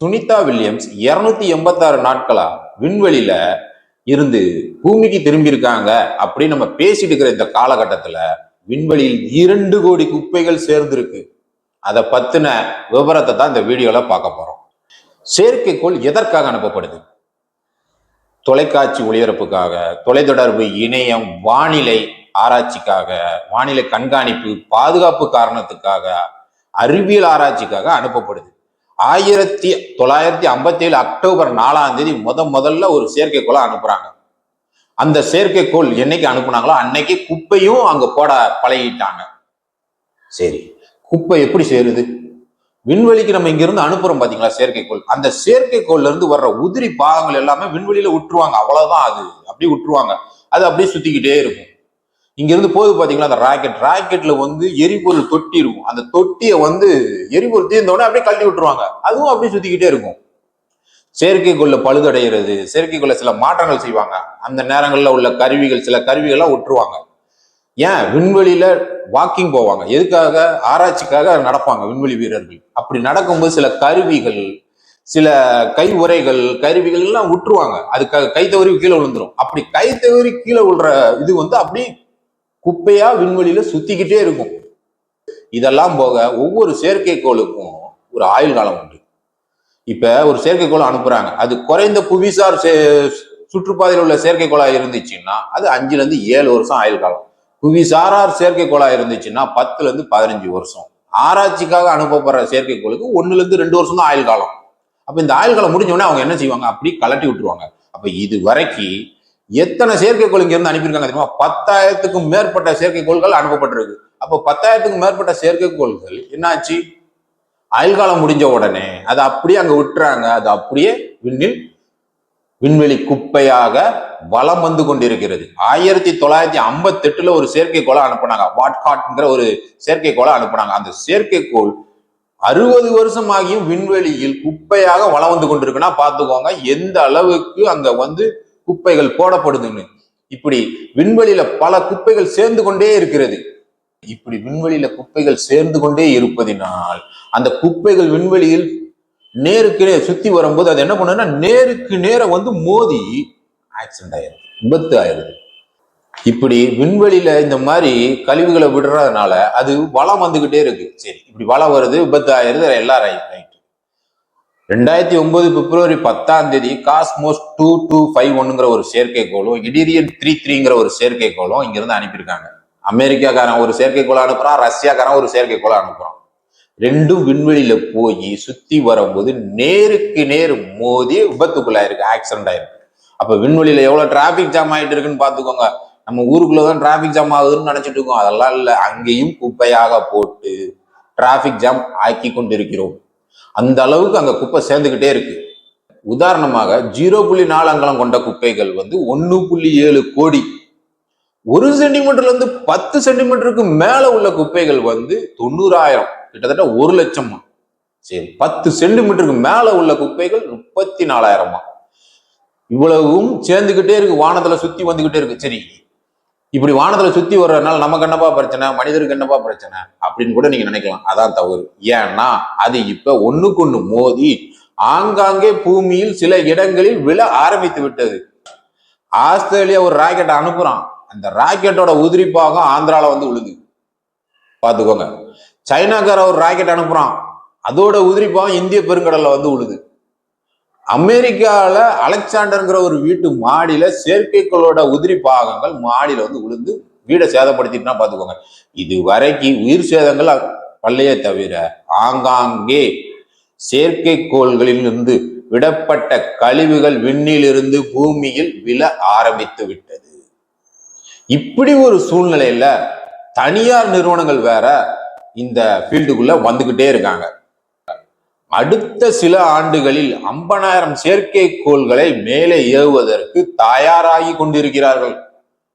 Sunita Williams இருநூத்தி எண்பத்தாறு நாட்களா விண்வெளியில இருந்து பூமிக்கு திரும்பி இருக்காங்க அப்படின்னு நம்ம பேசிட்டு இருக்கிற இந்த காலகட்டத்துல விண்வெளியில் இரண்டு கோடி குப்பைகள் சேர்ந்திருக்கு. அதை பத்தின விவரத்தை தான் இந்த வீடியோல பார்க்க போறோம். செயற்கைக்கோள் எதற்காக அனுப்பப்படுது? தொலைக்காட்சி ஒளிபரப்புக்காக தொலைத்தொடர்பு இணையம் வானிலை ஆராய்ச்சிக்காக வானிலை கண்காணிப்பு பாதுகாப்பு காரணத்துக்காக அறிவியல் ஆராய்ச்சிக்காக அனுப்பப்படுது. ஆயிரத்தி தொள்ளாயிரத்தி ஐம்பத்தி ஏழு அக்டோபர் நாலாம் தேதி முத முதல்ல ஒரு செயற்கைக்கோளை அனுப்புறாங்க. அந்த செயற்கைக்கோள் என்னைக்கு அனுப்புனாங்களோ அன்னைக்கு குப்பையும் அங்க போட பழகிட்டாங்க. சரி குப்பை எப்படி சேருது? விண்வெளிக்கு நம்ம இங்கிருந்து அனுப்புறோம் பாத்தீங்களா செயற்கைக்கோள்? அந்த செயற்கைக்கோள்ல இருந்து வர்ற உதிரி பாகங்கள் எல்லாமே விண்வெளியில விட்டுருவாங்க அவ்வளவுதான் அது. அப்படியே விட்டுருவாங்க அது அப்படியே சுத்திக்கிட்டே இருக்கும். இங்கேருந்து போகுது பார்த்தீங்களா அந்த ராக்கெட். ராக்கெட்ல வந்து எரிபொருள் தொட்டி இருக்கும். அந்த தொட்டியை வந்து எரிபொருள் தீர்ந்தோடனே அப்படியே கழட்டி விட்டுருவாங்க. அதுவும் அப்படியே சுத்திக்கிட்டே இருக்கும். செயற்கைக்குள்ள பழுதடைகிறது செயற்கைக்குள்ள சில மாற்றங்கள் செய்வாங்க. அந்த நேரங்களில் உள்ள கருவிகள் சில கருவிகள்லாம் விட்டுருவாங்க ஏன்? விண்வெளியில வாக்கிங் போவாங்க. எதுக்காக? ஆராய்ச்சிக்காக நடப்பாங்க விண்வெளி வீரர்கள். அப்படி நடக்கும்போது சில கருவிகள் சில கை உரைகள் கருவிகள் எல்லாம் விட்டுருவாங்க அதுக்காக கை தவறி கீழே விழுந்துரும். அப்படி கை தவறி கீழே விழுற இது வந்து அப்படி குப்பையா விண்வெளியில சுத்திக்கிட்டே இருக்கும். இதெல்லாம் போக ஒவ்வொரு செயற்கைக்கோளுக்கும் ஒரு ஆயுள் காலம் உண்டு. இப்ப ஒரு செயற்கைக்கோள் அனுப்புறாங்க. அது குறைந்த புவிசார் சே- சுற்றுப்பாதையில் உள்ள செயற்கைக்கோளா இருந்துச்சுன்னா அது அஞ்சுல இருந்து ஏழு வருஷம் ஆயுள் காலம். புவிசாரார் செயற்கைக்கோளா இருந்துச்சுன்னா பத்துல இருந்து பதினஞ்சு வருஷம். ஆராய்ச்சிக்காக அனுப்பப்படுற செயற்கைக்கோளுக்கு ஒண்ணுல இருந்து ரெண்டு வருஷம் தான் ஆயுள் காலம். அப்ப இந்த ஆயுள் காலம் முடிஞ்ச உடனே அவங்க என்ன செய்வாங்க? அப்படி கலட்டி விட்டுருவாங்க. அப்ப இது வரைக்கும் எத்தனை செயற்கைக்கோள் இங்கிருந்து அனுப்பியிருக்காங்க தெரியுமா? பத்தாயிரத்துக்கும் மேற்பட்ட செயற்கைக்கோள்கள் அனுப்பப்பட்டிருக்கு. அப்போ பத்தாயிரத்துக்கும் மேற்பட்ட செயற்கைக்கோள்கள் என்னாச்சு? அயல்காலம் முடிஞ்ச உடனே அதை அப்படியே அங்கே விட்டுறாங்க. அது அப்படியே விண்ணில் விண்வெளி குப்பையாக வளம் வந்து கொண்டிருக்கிறது. ஆயிரத்தி தொள்ளாயிரத்தி ஐம்பத்தி எட்டுல ஒரு செயற்கைக்கோளை அனுப்புனாங்க. வாட்காட்ங்கிற ஒரு செயற்கைக்கோளை அனுப்புனாங்க. அந்த செயற்கைக்கோள் அறுபது வருஷம் ஆகியும் விண்வெளியில் குப்பையாக வளம் வந்து கொண்டிருக்குன்னா பார்த்துக்கோங்க எந்த அளவுக்கு அங்க வந்து குப்பைகள் போடப்படுதுன்னு. இப்படி விண்வெளியில பல குப்பைகள் சேர்ந்து கொண்டே இருக்கிறது. இப்படி விண்வெளியில குப்பைகள் சேர்ந்து கொண்டே இருப்பதினால் அந்த குப்பைகள் விண்வெளியில் நேருக்கு நேர் சுத்தி வரும்போது அது என்ன பண்ணுன்னா நேருக்கு நேர வந்து மோதி ஆக்சிடென்ட் ஆயிருது விபத்து ஆயிருது இப்படி விண்வெளியில இந்த மாதிரி கழிவுகளை விடுறதுனால அது வளம் வந்துகிட்டே இருக்கு. சரி இப்படி வளம் வருது விபத்து ஆயிருது எல்லாரும் ரைட் ரெண்டாயிரத்தி ஒன்பது பிப்ரவரி பத்தாம் தேதி காஸ்மோஸ் டூ டூ ஃபைவ் ஒன்னுங்கிற ஒரு செயற்கைக்கோளும் இடிரியன் த்ரீ த்ரீங்கிற ஒரு செயற்கைக்கோளும் இங்கிருந்து அனுப்பியிருக்காங்க. அமெரிக்காக்காரன் ஒரு செயற்கைக்கோளை அனுப்புறான் ரஷ்யாக்காரன் ஒரு செயற்கைக்கோளை அனுப்புறான். ரெண்டும் விண்வெளியில போய் சுத்தி வரும்போது நேருக்கு நேர் மோதி விபத்துக்குள்ளாயிருக்கு ஆக்சிடென்ட் ஆயிருக்கு. அப்ப விண்வெளியில எவ்வளவு டிராபிக் ஜாம் ஆயிட்டு இருக்குன்னு பாத்துக்கோங்க நம்ம ஊருக்குள்ளதான் டிராபிக் ஜாம் ஆகுதுன்னு நினைச்சிட்டு இருக்கோம். அதெல்லாம் இல்லை அங்கேயும் குப்பையாக போட்டு டிராபிக் ஜாம் ஆக்கி கொண்டிருக்கிறோம் அந்த அளவுக்கு அங்க குப்பை சேர்ந்துக்கிட்டே இருக்கு. உதாரணமாக ஜீரோ புள்ளி நாலு அங்கலம் கொண்ட குப்பைகள் வந்து ஒன்று புள்ளி ஏழு கோடி. ஒரு சென்டிமீட்டர்ல இருந்து பத்து சென்டிமீட்டருக்கு மேல உள்ள குப்பைகள் வந்து தொண்ணூறாயிரம். கிட்டத்தட்ட ஒரு லட்சமா. சரி பத்து சென்டிமீட்டருக்கு மேல உள்ள குப்பைகள் முப்பத்தி நாலாயிரமா. இவ்வளவும் சேர்ந்துக்கிட்டே இருக்கு வானத்துல சுத்தி வந்துகிட்டே இருக்கு. சரி இப்படி வானத்துல சுத்தி வர்றதுனால நமக்கு என்னப்பா பிரச்சனை மனிதருக்கு என்னப்பா பிரச்சனை அப்படின்னு கூட நீங்க நினைக்கலாம். அதான் தவறு. ஏன்னா அது இப்ப ஒண்ணுக்கு ஒண்ணு மோதி ஆங்காங்கே பூமியில் சில இடங்களில் விழ ஆரம்பித்து விட்டது. ஆஸ்திரேலியா ஒரு ராக்கெட் அனுப்புறான். அந்த ராக்கெட்டோட உதிரி பாகம் ஆந்திரால வந்து விழுது. பாத்துக்கோங்க சைனாக்கார ஒரு ராக்கெட் அனுப்புறான். அதோட உதிரி பாகம் இந்திய பெருங்கடல்ல வந்து விழுது. அமெரிக்காவில் அலெக்சாண்டர்ங்கிற ஒரு வீட்டு மாடியில் செயற்கைக்கோளோட உதிரி பாகங்கள் மாடியில் வந்து விழுந்து வீடை சேதப்படுத்திட்டுனா பார்த்துக்கோங்க இது வரைக்கும் உயிர் சேதங்கள் பள்ளையே தவிர ஆங்காங்கே செயற்கைக்கோள்களில் இருந்து விடப்பட்ட கழிவுகள் விண்ணிலிருந்து பூமியில் விழ ஆரம்பித்து விட்டது. இப்படி ஒரு சூழ்நிலையில தனியார் நிறுவனங்கள் வேற இந்த ஃபீல்டுக்குள்ள வந்துகிட்டே இருக்காங்க. அடுத்த சில ஆண்டுகளில் ஐம்பதாயிரம் செயற்கைக்கோள்களை மேலே ஏவுவதற்கு தயாராகி கொண்டிருக்கிறார்கள்.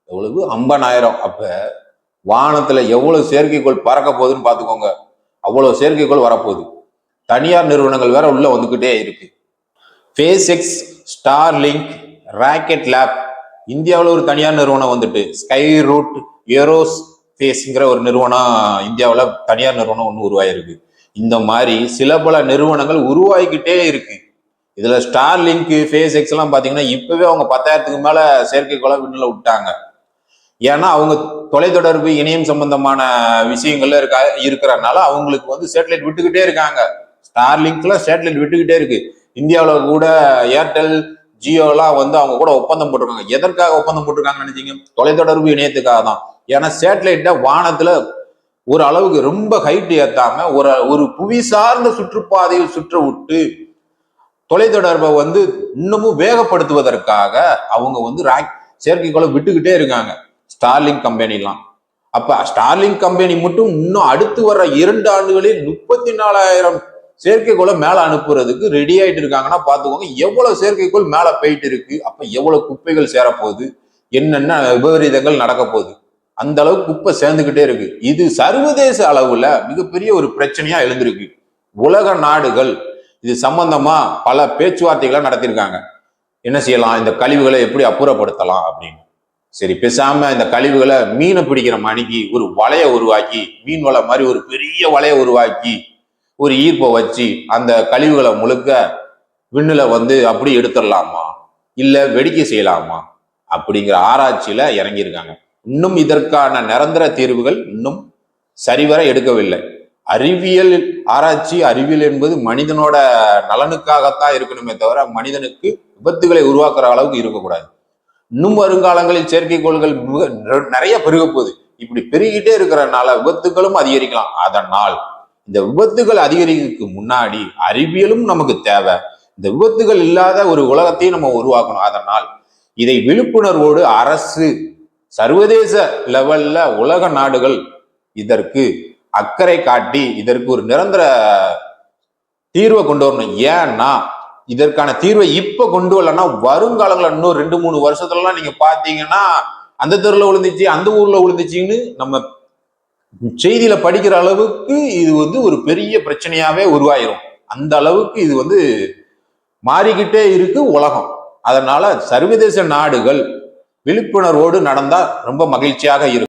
எவ்வளவு? ஐம்பதாயிரம். அப்ப வானத்துல எவ்வளவு செயற்கைக்கோள் பறக்க போகுதுன்னு பாத்துக்கோங்க அவ்வளவு செயற்கைக்கோள் வரப்போகுது. தனியார் நிறுவனங்கள் வேற உள்ள வந்துகிட்டே இருக்கு. SpaceX Starlink Rocket Lab இந்தியாவில் ஒரு தனியார் நிறுவனம் வந்துட்டு ஸ்கை ரூட் ஏரோஸ் ஃபேஸ்ங்கிற ஒரு நிறுவனம் இந்தியாவில் தனியார் நிறுவனம் ஒன்று உருவாயிருக்கு. இந்த மாதிரி சில பல நிறுவனங்கள் உருவாகிக்கிட்டே இருக்கு. இதுல ஸ்டார் லிங்க் ஃபேஸ் எக்ஸ் எல்லாம் பாத்தீங்கன்னா இப்பவே அவங்க பத்தாயிரத்துக்கு மேல செயற்கைக்கோளை விண்ணில் விட்டாங்க. ஏன்னா அவங்க தொலைத்தொடர்பு இணையம் சம்பந்தமான விஷயங்கள்ல இருக்கா இருக்கிறனால அவங்களுக்கு வந்து சேட்டலைட் விட்டுக்கிட்டே இருக்காங்க. ஸ்டார் லிங்க்ல சேட்டலைட் விட்டுக்கிட்டே இருக்கு. இந்தியாவில் கூட ஏர்டெல் ஜியோலாம் வந்து அவங்க கூட ஒப்பந்தம் போட்டிருக்காங்க. எதற்காக ஒப்பந்தம் போட்டிருக்காங்கன்னு நினைச்சீங்க? தொலைத்தொடர்பு இணையத்துக்காக தான். ஏன்னா சேட்டலைட்டை வானத்துல ஒரு அளவுக்கு ரொம்ப ஹைட் ஏத்தாம ஒரு ஒரு புவி சார்ந்த சுற்றுப்பாதையில் சுற்ற விட்டு தொலைத்தொடர்பை வந்து இன்னமும் வேகப்படுத்துவதற்காக அவங்க வந்து ராக் செயற்கைக்கோளை விட்டுக்கிட்டே இருக்காங்க. ஸ்டார்லிங் கம்பெனிலாம். அப்ப ஸ்டார்லிங் கம்பெனி மட்டும் இன்னும் அடுத்து வர்ற இரண்டு ஆண்டுகளில் முப்பத்தி நாலாயிரம் செயற்கைக்கோளை மேல அனுப்புறதுக்கு ரெடி ஆயிட்டு இருக்காங்கன்னா பாத்துக்கோங்க எவ்வளவு செயற்கைக்கோள் மேல போயிட்டு இருக்கு அப்ப எவ்வளவு குப்பைகள் சேரப்போகுது என்னென்ன விபரீதங்கள் நடக்க போகுது அந்த அளவுக்கு குப்பை சேர்ந்துகிட்டே இருக்கு. இது சர்வதேச அளவுல மிகப்பெரிய ஒரு பிரச்சனையா எழுந்திருக்கு. உலக நாடுகள் இது சம்பந்தமா பல பேச்சுவார்த்தைகளை நடத்தியிருக்காங்க. என்ன செய்யலாம்? இந்த கழிவுகளை எப்படி அப்புறப்படுத்தலாம் அப்படின்னு. சரி பேசாம இந்த கழிவுகளை மீனை பிடிக்கிற மணிக்கு ஒரு வலையை உருவாக்கி மீன் வலை மாதிரி ஒரு பெரிய வலையை உருவாக்கி ஒரு ஈர்ப்பை வச்சு அந்த கழிவுகளை முழுக்க விண்ணில் வந்து அப்படி எடுத்துடலாமா? இல்லை வெடிக்க செய்யலாமா? அப்படிங்கிற ஆராய்ச்சியில இறங்கியிருக்காங்க. இன்னும் இதற்கான நிரந்தர தீர்வுகள் இன்னும் சரிவர எடுக்கவில்லை. அறிவியல் ஆராய்ச்சி அறிவியல் என்பது மனிதனோட நலனுக்காகத்தான் இருக்கணுமே தவிர மனிதனுக்கு விபத்துகளை உருவாக்குற அளவுக்கு இருக்கக்கூடாது. இன்னும் வருங்காலங்களில் செயற்கைக்கோள்கள் நிறைய பெருக போகுது. இப்படி பெருகிட்டே இருக்கிறனால விபத்துகளும் அதிகரிக்கலாம். அதனால் இந்த விபத்துகள் அதிகரிக்கிறதுக்கு முன்னாடி அறிவியலும் நமக்கு தேவை. இந்த விபத்துகள் இல்லாத ஒரு உலகத்தையும் நம்ம உருவாக்கணும். அதனால் இதை விழிப்புணர்வோடு அரசு சர்வதேச லெவல்ல உலக நாடுகள் இதற்கு அக்கறை காட்டி இதற்கு ஒரு நிரந்தர தீர்வை கொண்டு வரணும். ஏன்னா இதற்கான தீர்வை இப்ப கொண்டு வரலன்னா வருங்காலங்களில் இன்னும் ரெண்டு மூணு வருஷத்துலலாம் நீங்க பாத்தீங்கன்னா அந்த தெருல விழுந்துச்சு அந்த ஊர்ல விழுந்துச்சுன்னு நம்ம செய்தியில படிக்கிற அளவுக்கு இது வந்து ஒரு பெரிய பிரச்சனையாவே உருவாயிரும். அந்த அளவுக்கு இது வந்து மாறிக்கிட்டே இருக்கு உலகம். அதனால சர்வதேச நாடுகள் விழிப்புணர்வோடு நடந்தால் ரொம்ப மகிழ்ச்சியாக இருக்கும்.